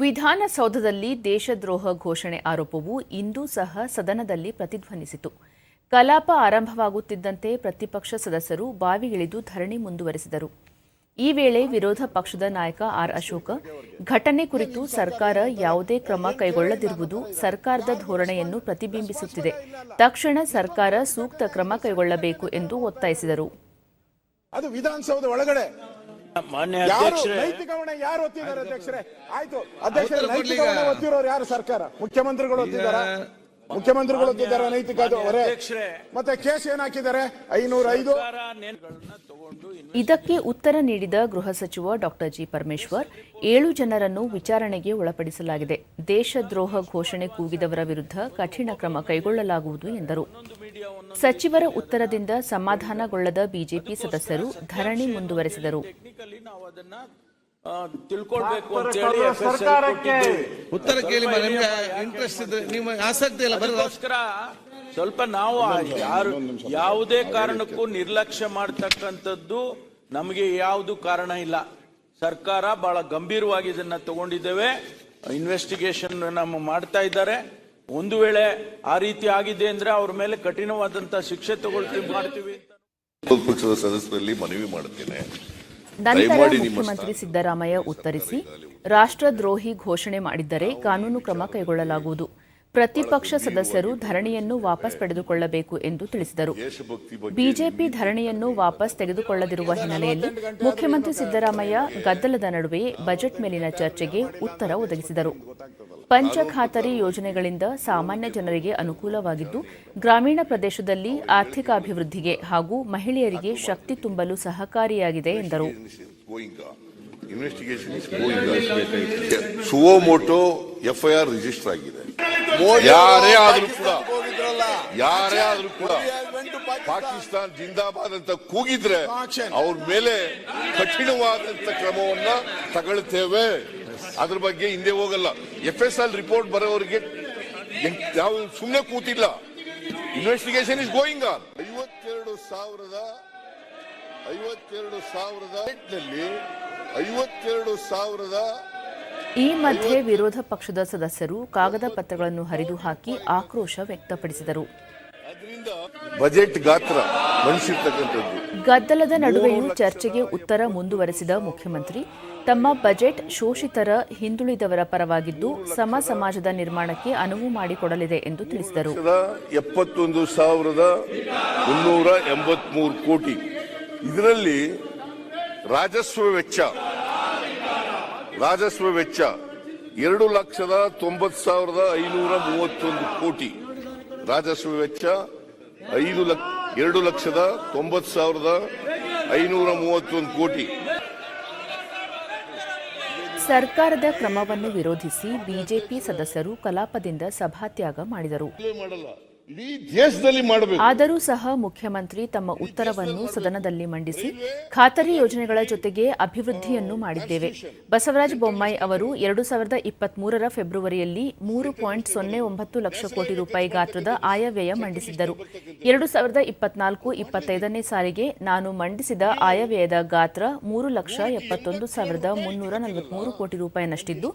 ವಿಧಾನಸೌಧದಲ್ಲಿ ದೇಶದ್ರೋಹ ಘೋಷಣೆ ಆರೋಪವು ಇಂದೂ ಸಹ ಸದನದಲ್ಲಿ ಪ್ರತಿಧ್ವನಿಸಿತು. ಕಲಾಪ ಆರಂಭವಾಗುತ್ತಿದ್ದಂತೆ ಪ್ರತಿಪಕ್ಷ ಸದಸ್ಯರು ಬಾವಿಗಿಳಿದು ಧರಣಿ ಮುಂದುವರೆಸಿದರು. ಈ ವೇಳೆ ವಿರೋಧ ಪಕ್ಷದ ನಾಯಕ ಆರ್ ಅಶೋಕ, ಘಟನೆ ಕುರಿತು ಸರ್ಕಾರ ಯಾವುದೇ ಕ್ರಮ ಕೈಗೊಳ್ಳದಿರುವುದು ಸರ್ಕಾರದ ಧೋರಣೆಯನ್ನು ಪ್ರತಿಬಿಂಬಿಸುತ್ತಿದೆ. ತಕ್ಷಣ ಸರ್ಕಾರ ಸೂಕ್ತ ಕ್ರಮ ಕೈಗೊಳ್ಳಬೇಕು ಎಂದು ಒತ್ತಾಯಿಸಿದರು. ಅದು ವಿಧಾನಸೌಧ ಒಳಗಡೆ ಮಾನ್ಯ ಯಾರು ಅಧ್ಯಕ್ಷರೇ. ನೈತಿಕ ಹೊಣೆ ಯಾರು ಒತ್ತಿದ್ದಾರೆ ಅಧ್ಯಕ್ಷರೇ? ಆಯ್ತು. ಅಧ್ಯಕ್ಷರೇ ನೈತಿಕ ಹೊಣೆ ಒತ್ತಿರೋರು ಯಾರು ಸರ್ಕಾರ? ಮುಖ್ಯಮಂತ್ರಿಗಳು ಒತ್ತಿದ್ದಾರ? ಮುಖ್ಯಮಂತ್ರಿಗಳು ಒತ್ತಿದ್ದಾರ ನೈತಿಕ ಅದು ಮತ್ತೆ ಕೇಸ್ ಏನ್ ಹಾಕಿದ್ದಾರೆ ಐನೂರ ಐದು ತಗೊಂಡು ಇದಕ್ಕೆ ಉತ್ತರ ನೀಡಿದ ಗೃಹ ಸಚಿವ ಡಾಕ್ಟರ್ ಜಿ ಪರಮೇಶ್ವರ್ ಏಳು ಜನರನ್ನು ವಿಚಾರಣೆಗೆ ಒಳಪಡಿಸಲಾಗಿದೆ. ದೇಶದ್ರೋಹ ಘೋಷಣೆ ಕೂಗಿದವರ ವಿರುದ್ಧ ಕಠಿಣ ಕ್ರಮ ಕೈಗೊಳ್ಳಲಾಗುವುದು ಎಂದರು. ಸಚಿವರ ಉತ್ತರದಿಂದ ಸಮಾಧಾನಗೊಳ್ಳದ ಬಿಜೆಪಿ ಸದಸ್ಯರು ಧರಣಿ ಮುಂದುವರೆಸಿದರು. ತಿಳ್ಕೊಳ್ಬೇಕು ಅಂತ ಹೇಳಿ ಸರ್ಕಾರಕ್ಕೆ. ಉತ್ತರ ಕೇಳಿ ನಿಮ್ಗೆ ಇಂಟ್ರೆಸ್ಟ್ ಇದ್ರೆ ನಿಮ್ಮ ಆಸಕ್ತಿ ಇಲ್ಲ ಅದಕ್ಕೋಸ್ಕರ ಸ್ವಲ್ಪ ನಾವು ಯಾರು ಯಾವುದೇ ಕಾರಣಕ್ಕೂ ನಿರ್ಲಕ್ಷ್ಯ ಮಾಡ್ತಕ್ಕಂಥದ್ದು ನಮಗೆ ಯಾವುದು ಕಾರಣ ಇಲ್ಲ. ಸರ್ಕಾರ ಬಹಳ ಗಂಭೀರವಾಗಿ ಇದನ್ನ ತಗೊಂಡಿದ್ದೇವೆ. ಇನ್ವೆಸ್ಟಿಗೇಷನ್ ನಮ್ಮ ಮಾಡ್ತಾ ಇದ್ದಾರೆ. ಒಂದು ವೇಳೆ ಆ ರೀತಿ ಆಗಿದೆ ಅಂದ್ರೆ ಅವ್ರ ಮೇಲೆ ಕಠಿಣವಾದಂತ ಶಿಕ್ಷೆ ತಗೊಳ್ತೀವಿ ಮಾಡ್ತೀವಿ ಪಕ್ಷದ ಸದಸ್ಯರಲ್ಲಿ ಮನವಿ ಮಾಡುತ್ತೇನೆ ನಂತರ ಮುಖ್ಯಮಂತ್ರಿ ಸಿದ್ದರಾಮಯ್ಯ ಉತ್ತರಿಸಿ ರಾಷ್ಟ್ರದ್ರೋಹಿ ಘೋಷಣೆ ಮಾಡಿದ್ದರೆ ಕಾನೂನು ಕ್ರಮ ಕೈಗೊಳ್ಳಲಾಗುವುದು. ಪ್ರತಿಪಕ್ಷ ಸದಸ್ಯರು ಧರಣಿಯನ್ನು ವಾಪಸ್ ಪಡೆದುಕೊಳ್ಳಬೇಕು ಎಂದು ತಿಳಿಸಿದರು. ಬಿಜೆಪಿ ಧರಣಿಯನ್ನು ವಾಪಸ್ ತೆಗೆದುಕೊಳ್ಳದಿರುವ ಹಿನ್ನೆಲೆಯಲ್ಲಿ ಮುಖ್ಯಮಂತ್ರಿ ಸಿದ್ದರಾಮಯ್ಯ ಗದ್ದಲದ ನಡುವೆ ಬಜೆಟ್ ಮೇಲಿನ ಚರ್ಚೆಗೆ ಉತ್ತರ ಒದಗಿಸಿದರು. ಪಂಚಖಾತರಿ ಯೋಜನೆಗಳಿಂದ ಸಾಮಾನ್ಯ ಜನರಿಗೆ ಅನುಕೂಲವಾಗಿದ್ದು, ಗ್ರಾಮೀಣ ಪ್ರದೇಶದಲ್ಲಿ ಆರ್ಥಿಕ ಅಭಿವೃದ್ಧಿಗೆ ಹಾಗೂ ಮಹಿಳೆಯರಿಗೆ ಶಕ್ತಿ ತುಂಬಲು ಸಹಕಾರಿಯಾಗಿದೆ ಎಂದರು. ಸುವೋಮೋಟೋ ಎಫ್ಐಆರ್ ರಿಜಿಸ್ಟರ್ ಆಗಿದೆ. ಯಾರೇ ಆದ್ರೂ ಕೂಡ. ಯಾರೇ ಆದ್ರೂ ಕೂಡ. ಪಾಕಿಸ್ತಾನ್ ಜಿಂದಾಬಾದ್ ಅಂತ ಕೂಗಿದ್ರೆ ಅವ್ರ ಮೇಲೆ ಕಠಿಣವಾದಂತ ಕ್ರಮವನ್ನ ತಗೊಳ್ತೇವೆ. ಅದ್ರ ಬಗ್ಗೆ ಹಿಂದೆ ಹೋಗಲ್ಲ. ಎಫ್ ಎಸ್ ಎಲ್ ರಿಪೋರ್ಟ್ ಬರೋವರಿಗೆ ಯಾವ ಸುಮ್ಮನೆ ಕೂತಿಲ್ಲ. ಇನ್ವೆಸ್ಟಿಗೇಷನ್ ಇಸ್ ಗೋಯಿಂಗ್ ಆನ್ ಐವತ್ತೆರಡು ಸಾವಿರದ ಐವತ್ತೆರಡು ಸಾವಿರದ ಐವತ್ತೆರಡು ಸಾವಿರದ ಈ ಮಧ್ಯೆ ವಿರೋಧ ಪಕ್ಷದ ಸದಸ್ಯರು ಕಾಗದ ಪತ್ರಗಳನ್ನು ಹರಿದು ಹಾಕಿ ಆಕ್ರೋಶ ವ್ಯಕ್ತಪಡಿಸಿದರು. ಬಜೆಟ್ ಗಾತ್ರ ಗದ್ದಲದ ನಡುವೆಯೂ ಚರ್ಚೆಗೆ ಉತ್ತರ ಮುಂದುವರೆಸಿದ ಮುಖ್ಯಮಂತ್ರಿ ತಮ್ಮ ಬಜೆಟ್ ಶೋಷಿತರ ಹಿಂದುಳಿದವರ ಪರವಾಗಿದ್ದು ಸಮ ಸಮಾಜದ ನಿರ್ಮಾಣಕ್ಕೆ ಅನುವು ಮಾಡಿಕೊಡಲಿದೆ ಎಂದು ತಿಳಿಸಿದರು. ಎಪ್ಪತ್ತೊಂದು ಸಾವಿರದ ಮುನ್ನೂರ ಎಂಬತ್ಮೂರು ಕೋಟಿ. ಇದರಲ್ಲಿ ರಾಜಸ್ವ ವೆಚ್ಚ ರಾಜಸ್ವ ವೆಚ್ಚ ಎರಡು ಲಕ್ಷದ ತೊಂಬತ್ತು ಸಾವಿರದ ಐನೂರ ಮೂವತ್ತೊಂದು ಕೋಟಿ. ರಾಜಸ್ವ ವೆಚ್ಚ ಐದು ಲಕ್ಷ ಎರಡು ಲಕ್ಷದ ತೊಂಬತ್ತು ಸಾವಿರದ ಐನೂರ ಮೂವತ್ತೊಂದು ಕೋಟಿ. ಸರ್ಕಾರದ ಕ್ರಮವನ್ನು ವಿರೋಧಿಸಿ ಬಿಜೆಪಿ ಸದಸ್ಯರು ಕಲಾಪದಿಂದ ಸಭಾತ್ಯಾಗ ಮಾಡಿದರು. ಆದರೂ ಸಹ ಮುಖ್ಯಮಂತ್ರಿ ತಮ್ಮ ಉತ್ತರವನ್ನು ಸದನದಲ್ಲಿ ಮಂಡಿಸಿ ಖಾತರಿ ಯೋಜನೆಗಳ ಜೊತೆಗೆ ಅಭಿವೃದ್ಧಿಯನ್ನು ಮಾಡಿದ್ದೇವೆ. ಬಸವರಾಜ ಬೊಮ್ಮಾಯಿ ಅವರು ಎರಡು ಸಾವಿರದ ಇಪ್ಪತ್ಮೂರರ ಫೆಬ್ರವರಿಯಲ್ಲಿ ಮೂರು ಪಾಯಿಂಟ್ ಸೊನ್ನೆ ಒಂಬತ್ತು ಲಕ್ಷ ಕೋಟಿ ರೂಪಾಯಿ ಗಾತ್ರದ ಆಯವ್ಯಯ ಮಂಡಿಸಿದ್ದರು. ಎರಡು ಸಾವಿರದ ಇಪ್ಪತ್ನಾಲ್ಕು ಇಪ್ಪತ್ತೈದನೇ ಸಾಲಿಗೆ ನಾನು ಮಂಡಿಸಿದ ಆಯವ್ಯಯದ ಗಾತ್ರ ಮೂರು ಲಕ್ಷ ಎಪ್ಪತ್ತೊಂದು ಸಾವಿರದ ಮುನ್ನೂರ ನಲವತ್ಮೂರು ಕೋಟಿ ರೂಪಾಯಿನಷ್ಟಿದ್ದು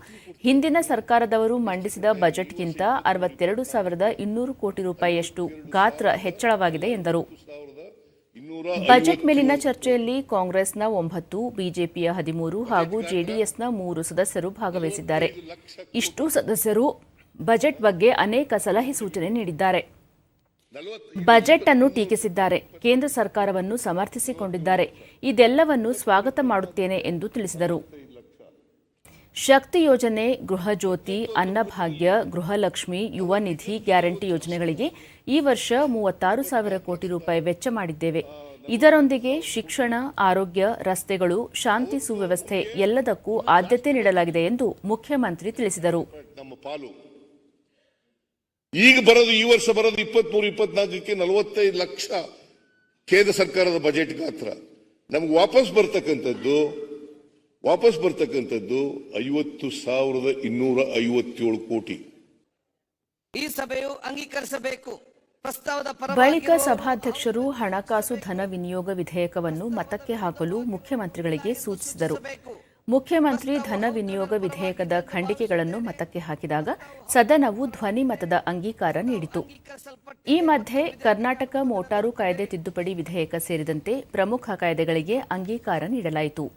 ಹಿಂದಿನ ಸರ್ಕಾರದವರು ಮಂಡಿಸಿದ ಬಜೆಟ್ಗಿಂತ ಅರವತ್ತೆರಡು ಸಾವಿರದ ಇನ್ನೂರು ಕೋಟಿ ರೂಪಾಯಿಯಷ್ಟು ಗಾತ್ರ ಹೆಚ್ಚಳವಾಗಿದೆ ಎಂದರು. ಬಜೆಟ್ ಮೇಲಿನ ಚರ್ಚೆಯಲ್ಲಿ ಕಾಂಗ್ರೆಸ್ನ ಒಂಬತ್ತು, ಬಿಜೆಪಿಯ ಹದಿಮೂರು ಹಾಗೂ ಜೆಡಿಎಸ್ನ ಮೂರು ಸದಸ್ಯರು ಭಾಗವಹಿಸಿದ್ದಾರೆ. ಇಷ್ಟು ಸದಸ್ಯರು ಬಜೆಟ್ ಬಗ್ಗೆ ಅನೇಕ ಸಲಹೆ ಸೂಚನೆ ನೀಡಿದ್ದಾರೆ. ಬಜೆಟ್ ಅನ್ನು ಟೀಕಿಸಿದ್ದಾರೆ. ಕೇಂದ್ರ ಸರ್ಕಾರವನ್ನು ಸಮರ್ಥಿಸಿಕೊಂಡಿದ್ದಾರೆ. ಇದೆಲ್ಲವನ್ನು ಸ್ವಾಗತ ಮಾಡುತ್ತೇನೆ ಎಂದು ತಿಳಿಸಿದರು. ಶಕ್ತಿ ಯೋಜನೆ ಗೃಹಜ್ಯೋತಿ ಅನ್ನಭಾಗ್ಯ ಗೃಹಲಕ್ಷ್ಮಿ ಯುವ ನಿಧಿ ಗ್ಯಾರಂಟಿ ಯೋಜನೆಗಳಿಗೆ ಈ ವರ್ಷ ಮೂವತ್ತಾರು ಸಾವಿರ ಕೋಟಿ ರೂಪಾಯಿ ವೆಚ್ಚ ಮಾಡಿದ್ದೇವೆ. ಇದರೊಂದಿಗೆ ಶಿಕ್ಷಣ, ಆರೋಗ್ಯ, ರಸ್ತೆಗಳು, ಶಾಂತಿ ಸುವ್ಯವಸ್ಥೆ ಎಲ್ಲದಕ್ಕೂ ಆದ್ಯತೆ ನೀಡಲಾಗಿದೆ ಎಂದು ಮುಖ್ಯಮಂತ್ರಿ ತಿಳಿಸಿದರು. ಈಗ ಬರೋದು ಈ ವರ್ಷ ಬರೋದು ಇಪ್ಪತ್ಮೂರು, ಇಪ್ಪತ್ನಾಲ್ಕಕ್ಕೆ ನಲವತ್ತೈದು ಲಕ್ಷ ಕೇಂದ್ರ ಸರ್ಕಾರದ ಬಜೆಟ್ ಗಾತ್ರ ನಮ್ಗೆ ವಾಪಸ್ ಬರ್ತಕ್ಕಂಥದ್ದು ವಾಪಸ್ ಬರ್ತಕ್ಕಂಥದ್ದು ಐವತ್ತು ಸಾವಿರದ ಇನ್ನೂರ ಐವತ್ತೇಳು ಕೋಟಿ. ಈ ಸಭೆಯು ಅಂಗೀಕರಿಸಬೇಕು. ಪ್ರಸ್ತಾವದ ಬಳಿಕ ಪರವಾಗಿ ಸಭಾಧ್ಯಕ್ಷರು ಹಣಕಾಸು ಧನ ವಿನಿಯೋಗ ವಿಧೇಯಕವನ್ನು ಮತಕ್ಕೆ ಹಾಕಲು ಮುಖ್ಯಮಂತ್ರಿಗಳಿಗೆ ಸೂಚಿಸಿದರು. ಮುಖ್ಯಮಂತ್ರಿ ಧನ ವಿನಿಯೋಗ ವಿಧೇಯಕದ ಖಂಡಿಕೆಗಳನ್ನು ಮತಕ್ಕೆ ಹಾಕಿದಾಗ ಸದನವು ಧ್ವನಿ ಮತದ ಅಂಗೀಕಾರ ನೀಡಿತು. ಈ ಮಧ್ಯೆ ಕರ್ನಾಟಕ ಮೋಟಾರು ಕಾಯ್ದೆ ತಿದ್ದುಪಡಿ ವಿಧೇಯಕ ಸೇರಿದಂತೆ ಪ್ರಮುಖ ಕಾಯ್ದೆಗಳಿಗೆ ಅಂಗೀಕಾರ ನೀಡಲಾಯಿತು.